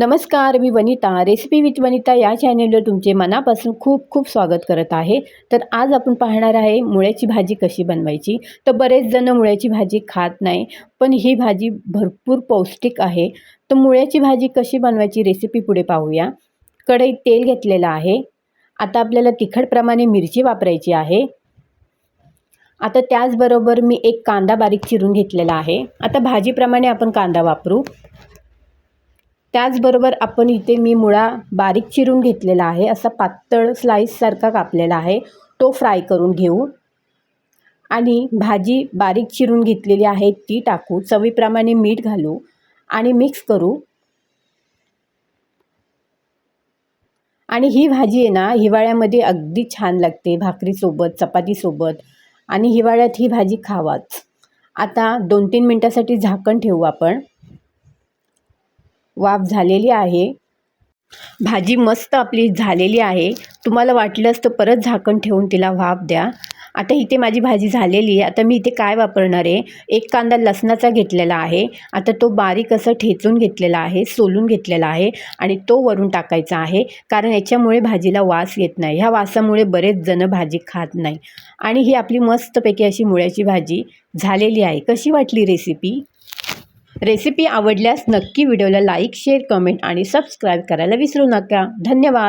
नमस्कार मी Vanita. Recipe with Vanita या चॅनेलवर तुमचे मनापासून खूप खूप स्वागत करत आहे. तर आज आपण पाहणार आहे मुळ्याची भाजी कशी बनवायची. तर बरेच जण मुळ्याची भाजी खात नाही पण ही भाजी भरपूर पौष्टिक आहे. तर मुळ्याची भाजी कशी बनवायची रेसिपी पुढे पाहूया. कढईत तेल घेतलेलं आहे. आता आपल्याला तिखटप्रमाणे मिरची वापरायची आहे. आता त्याचबरोबर मी एक कांदा बारीक चिरून घेतलेला आहे. आता भाजीप्रमाणे आपण कांदा वापरू. त्याचबरोबर आपण इथे मी मुळा बारीक चिरून घेतलेला आहे. असा पातळ स्लाईससारखा कापलेला आहे. तो फ्राय करून घेऊ. आणि भाजी बारीक चिरून घेतलेली आहे. ती टाकू. चवीप्रमाणे मीठ घालू. आणि मिक्स करू. आणि ही भाजी आहे ना हिवाळ्यामध्ये अगदी छान लागते. भाकरीसोबत चपातीसोबत. आणि हिवाळ्यात ही भाजी खावाच. आता दोन तीन मिनटासाठी झाकण ठेवू आपण. वाफ झालेली आहे. भाजी मस्त आपली झालेली आहे. तुम्हाला वाटलंच तर परत झाकण ठेवून तिला वाफ द्या. आता इथे माझी भाजी झालेली आहे. आता मी इथे काय वापरणार आहे? एक कांदा लसणाचा घेतलेला आहे. आता तो बारीक असं ठेचून घेतलेला आहे सोलून घेतलेला आहे आणि तो वरून टाकायचा आहे. कारण याच्यामुळे भाजीला वास येत नाही. ह्या वासामुळे बरेच जण भाजी खात नाही. आणि ही आपली मस्तपैकी अशी मुळ्याची भाजी झालेली आहे. कशी वाटली रेसिपी रेसिपी आवडल्यास नक्की व्हिडिओला लाईक शेअर कमेंट आणि सबस्क्राईब करायला विसरू नका. धन्यवाद.